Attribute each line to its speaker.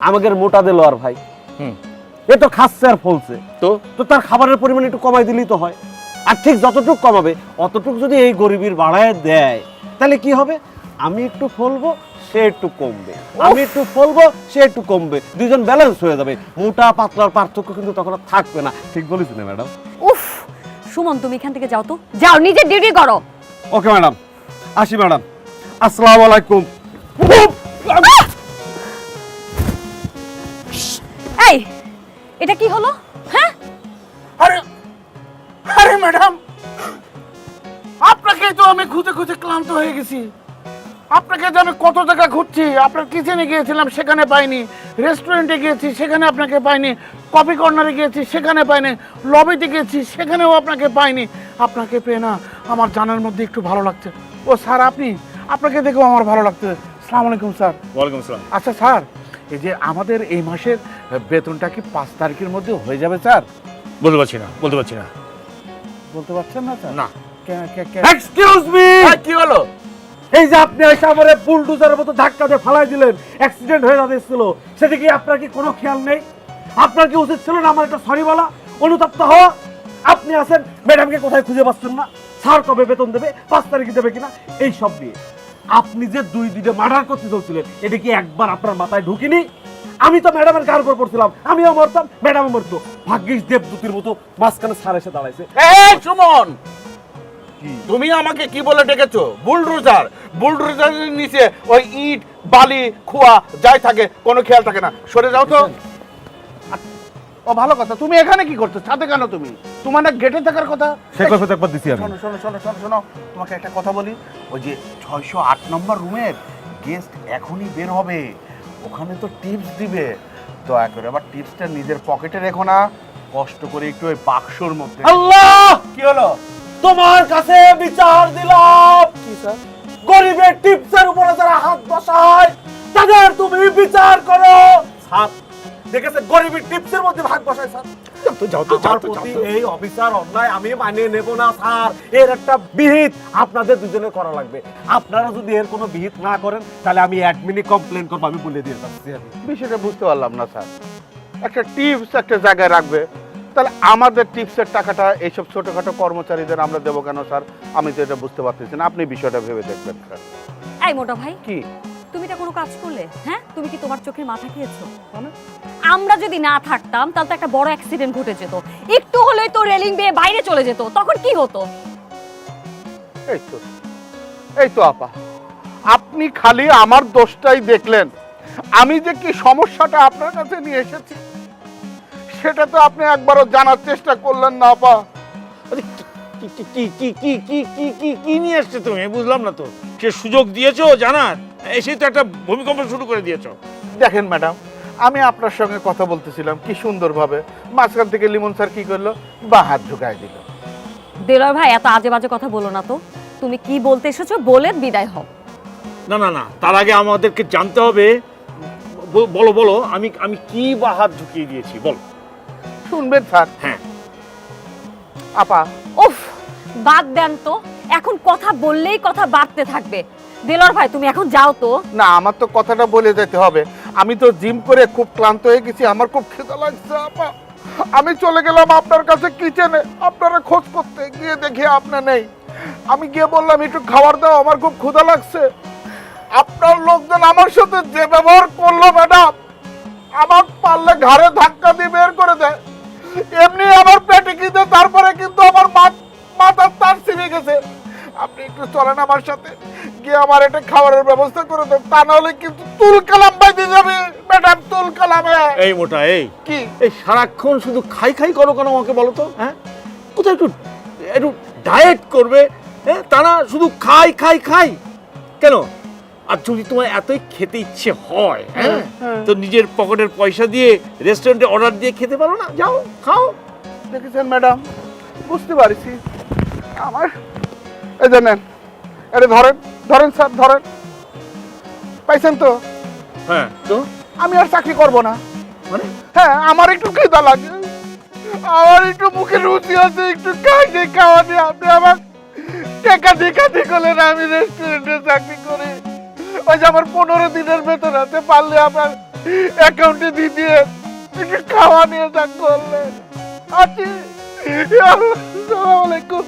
Speaker 1: আমাদের মোটা দিল আর ভাই।
Speaker 2: হুম।
Speaker 1: এ তো খাচ্ছে আর ফলছে।
Speaker 2: তো?
Speaker 1: তো তার খাবারের পরিমাণ একটু কমাই দিলেই তো হয়। আর ঠিক যতটুকু কমাবে অতটুকু যদি এই গরিবের বাড়ায় দেয় তাহলে কি হবে? আমি একটু ফলবো সে একটু কমবে। আমি একটু ফলবো সে একটু কমবে। দুজন ব্যালেন্স হয়ে যাবে। মোটা পাতলার পার্থক্য কিন্তু তখন আর থাকবে না। ঠিক বলেছি না ম্যাডাম।
Speaker 3: উফ! সুমন তুমি এখান থেকে যাও তো। যাও নিজের ডিউটি করো।
Speaker 1: Okay madam. আসি ম্যাডাম। আসসালামু আলাইকুম।
Speaker 3: এটা কি হলো? হ্যাঁ?
Speaker 4: আরে আরে ম্যাডাম আপনাকে তো আমি খুঁজে খুঁজে ক্লান্ত হয়ে গেছি। আপনাকে যে আমি কত জায়গা খুঁজছি আপনার কিচেনে গিয়েছিলাম সেখানে পাইনি। রেস্টুরেন্টে গিয়েছি সেখানে আপনাকে পাইনি। কফি কর্নারে গিয়েছি সেখানে পাইনি। লবিতে গিয়েছি সেখানেও আপনাকে পাইনি। আপনাকে পেয়ে না আমার জানার মধ্যে একটু ভালো লাগছে। ও স্যার আপনি? আপনাকে দেখেও আমার ভালো লাগছে। সালাম আলাইকুম স্যার।
Speaker 2: ওয়ালাইকুম আসসালাম।
Speaker 4: আচ্ছা স্যার এই যে আমাদের এই মাসের বেতনটা কি পাঁচ তারিখের মধ্যে হয়ে যাবে স্যার?
Speaker 2: বলতে পারছি না বলতে পারছি না।
Speaker 4: বলতে পারছেন না স্যার?
Speaker 2: না।
Speaker 1: এক্সকিউজ মি
Speaker 4: কি? হলো?
Speaker 1: এই যে আপনি এসে আমার বুলডোজারের মতো ধাক্কা দিয়ে ফালাই দিলেন অ্যাক্সিডেন্ট হয়ে যাচ্ছিল সেটা কি আপনার কি কোনো খেয়াল নেই? আপনার কি উচিত ছিল না আমার একটা সরি বলা? অনুতপ্ত হওয়া? আপনি আছেন ম্যাডামকে কোথায় খুঁজে পাচ্ছেন না? স্যার কবে বেতন দেবে পাঁচ তারিখে দেবে কিনা? এই সব নিয়ে। আপনি যে দুই দিনে মার্ডার করতে চলছিলেন এটা কি একবার আপনার মাথায় ঢুকিনি? আমি তো ম্যাডামের গার উপর পড়ছিলাম আমিও মরতাম ম্যাডামও মরতো। ভাগ্যিস দেবদূতির মতো মাঝখানে স্যার এসে দাঁড়াইছে।
Speaker 4: এই সুমন! তুমি আমাকে কি বলে ডেকেছো? বুলডোজার বুলডোজারের নিচে ওই ইট বালি খোয়া যাই থাকে কোনো খেয়াল থাকে না। সরে যাও তো। ও ভালো কথা। তুমি এখানে কি করছ? ছাদে কেন তুমি? তোমার না গেটে থাকার কথা?
Speaker 1: সে কথা একবার দিছি আমি।
Speaker 4: শোনো শোনো শোনো শোনো শোনো। তোমাকে একটা কথা বলি। ওই যে ছয়শো আট নম্বর রুমের গেস্ট এখনই বের হবে। ওখানে তো টিপস দিবে। দয়া করে আবার টিপসটা নিজের পকেটে রেখো না। কষ্ট করে একটু ওই বাক্সর মধ্যে।
Speaker 1: আল্লাহ!
Speaker 4: কি হলো?
Speaker 1: তোমার কাছে বিচার দিলাম।
Speaker 4: কি স্যার?
Speaker 1: গরিবের টিপসের উপরে যারা হাত বসায় তাদের তুমি বিচার করো। স্যার দেখেছে গরিবের টিপসের মধ্যে ভাগ বসায় স্যার।
Speaker 2: তো যাও তো যাও
Speaker 1: আমার
Speaker 2: তো যাও
Speaker 1: প্রতি
Speaker 2: তো।
Speaker 1: এই অফিসার অন্যায় আমি মানিয়ে নেব না স্যার। এর একটা বিহিত আপনাদের দুজনে করা লাগবে। আপনারা যদি এর কোনো বিহিত না করেন তাহলে আমি অ্যাডমিনি কমপ্লেন করব আমি বলে দিয়ে যাচ্ছি
Speaker 4: বিষয়টা বুঝতে পারলাম না স্যার। একটা টিপস একটা জায়গায় রাখবে। তাহলে আমাদের টিপসের টাকাটা এইসব ছোটখাটো কর্মচারীদের আমরা দেবো কেন স্যার? আমি তো এটা বুঝতে পারতেছি না। আপনি বিষয়টা ভেবে দেখবেন স্যার।
Speaker 3: এই মোটা ভাই
Speaker 4: কি?
Speaker 3: এটা কোনো কাজ করলে? হ্যাঁ? তুমি কি তোমার চোখের মাথা খেয়েছো? আমরা যদি না থাকতাম তাহলে তো একটা বড় অ্যাক্সিডেন্ট ঘটে যেত। একটু হলেই তো রেলিং বেয়ে বাইরে চলে যেত। তখন কি হতো?
Speaker 4: এই তো এই তো আপা। আপনি খালি আমার দোষটাই দেখলেন। আমি যে কি সমস্যাটা আপনার কাছে নিয়ে এসেছি সেটা তো আপনি একবারও জানার চেষ্টা করলেন না আপা।
Speaker 2: কি কি কি কি কি কি কি কি কি নিয়ে এসছো তুমি? বুঝলাম না তো। সে সুযোগ দিয়েছ জানার? এসেই তো একটা ভূমিকম্প শুরু করে দিয়েছ।
Speaker 4: দেখেন ম্যাডাম আমি আপনার সঙ্গে কথা বলতেছিলাম কি সুন্দরভাবে। মাঝখান থেকে লিমন স্যার কি করল? বা হাত ঢুকায় দিল।
Speaker 3: দেলোয়ার ভাই এত আজে বাজে কথা বলো না তো। তুমি কি বলতে এসেছ বলে বিদায় হও।
Speaker 2: না না না তার আগে আমাদেরকে জানতে হবে ব- বলো বলো আমি আমি কি বা হাত ঢুকিয়ে দিয়েছি বলো।
Speaker 4: শুনবেন স্যার?
Speaker 2: হ্যাঁ।
Speaker 4: আপা।
Speaker 3: উফ বাদ দেন তো। এখন কথা বললেই কথা বাড়তে থাকবে। দেলোয়ার ভাই, তুমি এখন যাও তো।
Speaker 4: না, আমার তো কথাটা বলে যেতে হবে। আমি তো জিম করে খুব ক্লান্ত হয়ে গেছি, আমার খুব খিদা লাগছে, আপা। আমি চলে গেলাম আপনার কাছে কিচেনে। আপনারা খোঁজ করতে গিয়ে দেখি আপনার নেই। আমি গিয়ে বললাম, একটু খাবার দাও, আমার খুব ক্ষুধা লাগছে। আপনার লোকজন আমার সাথে যে ব্যবহার করল, ম্যাডাম আমার পারলে ঘাড়ে ধাক্কা দিয়ে বের করে দেয়। এমনি আমার পেটে কিন্তু তারপরে কিন্তু আমার মাথার তার ছিঁড়ে গেছে। আপনি একটু চলেন আমার সাথে। গিয়ে আমার একটা খাবারের ব্যবস্থা করে দেন। তা নাহলে কিন্তু তুল কালাম বাইতে যাবে। ম্যাডাম তুল কালামে।
Speaker 2: এই মোটা এই।
Speaker 4: কি?
Speaker 2: এই সারাক্ষণ শুধু খাই খাই করো কেন আমাকে বলো তো হ্যাঁ? কোথায় একটু একটু ডায়েট করবে হ্যাঁ? তা না শুধু খাই খাই খাই। কেন? আর যদি তোমার এতই খেতে ইচ্ছে হয় হ্যাঁ?
Speaker 4: হ্যাঁ।
Speaker 2: তো নিজের পকেটের পয়সা দিয়ে রেস্টুরেন্টে অর্ডার দিয়ে খেতে পারো না? যাও খাও।
Speaker 4: দেখেছেন ম্যাডাম? বুঝতে পারছি। আমার এই যে আরে ধরেন ধরেন স্যার ধরেন। পাইছেন তো?
Speaker 2: হ্যাঁ। তো?
Speaker 4: আমি আর চাকরি করব না।
Speaker 2: মানে?
Speaker 4: হ্যাঁ আমার একটু খিদা লাগে। আমার একটু মুখে রুচি আছে একটু খাইতে খাওয়া দিয়ে আপনি আমার টেকা দেখা দেখলেন আমি রেস্টুরেন্টে চাকরি করি। ওই যে আমার পনেরো দিনের বেতন আছে পারলে আমার অ্যাকাউন্টে দিয়ে দিয়ে একটু খাওয়া নিয়ে যাক করলেন। আছি আসসালামু আলাইকুম।